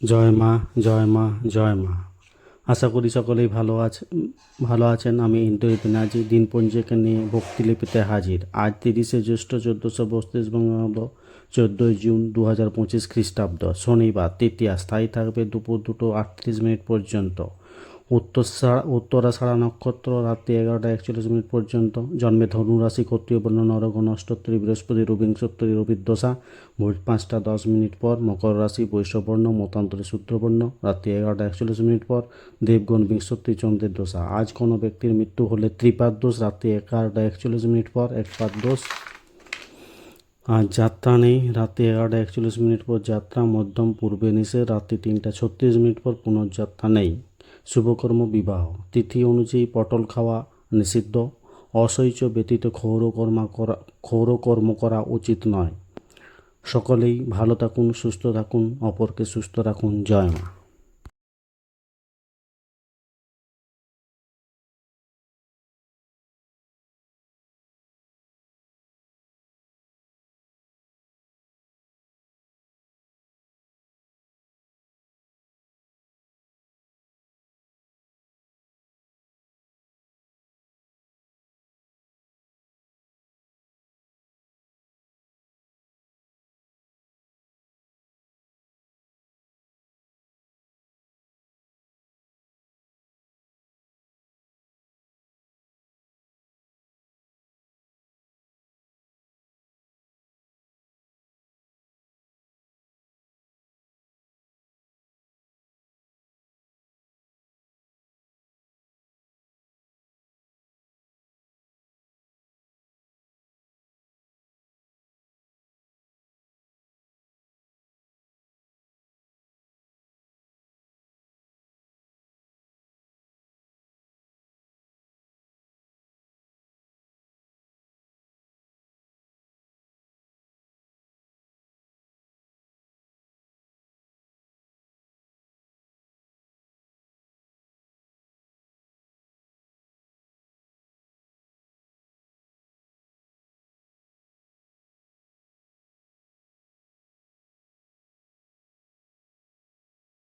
জয় মা জয় মা জয় মা। আশা করি সকলেই ভালো আছে, ভালো আছেন। আমি ইন্দ্রিত নাজি দিনপঞ্জিকে নিয়ে ভক্তিলিপিতে হাজির। আজ তিরিশে জ্যৈষ্ঠ চোদ্দোশো বত্রিশ বঙ্গাব্দ, চোদ্দোই জুন দু হাজার পঁচিশ খ্রিস্টাব্দ। শনিবার, তৃতীয়া, স্থায়ী থাকবে দুপুর দুটো আটত্রিশ মিনিট পর্যন্ত। উত্তর উত্তরা সাড়া নক্ষত্র রাত্রি এগারোটা একচল্লিশ মিনিট পর্যন্ত। জন্মে ধনু রাশি ক্ষত্রিয় বর্ণ নরগণ অষ্টোত্তরী বৃহস্পতি রবিংশোত্তরী রবিদ্দশা ভোর পাঁচটা দশ মিনিট পর মকর রাশি, বৈশ্যবর্ণ, মতান্তরে শূদ্রবর্ণ রাত্রি এগারোটা একচল্লিশ মিনিট পর দেবগণ বিংশোত্তরী চন্দ্রের দশা। আজ কোনো ব্যক্তির মৃত্যু হলে ত্রিপাদ দোষ, রাত্রি এগারোটা একচল্লিশ মিনিট পর একপাদ দোষ। আর যাত্রা নেই। রাত্রি এগারোটা একচল্লিশ মিনিট পর যাত্রা। মধ্যম, পূর্বে নিষেধ। রাত্রি তিনটা ছত্রিশ মিনিট পর পুনর্যাত্রা নেই। শুভকর্ম বিবাহ। তিথি অনুযায়ী পটল খাওয়া নিষিদ্ধ। অসহ্য ব্যতীত ক্ষৌরকর্মা করা ক্ষৌরকর্ম করা উচিত নয়। সকলেই ভালো থাকুন, সুস্থ থাকুন, অপরকে সুস্থ রাখুন। জয় মা।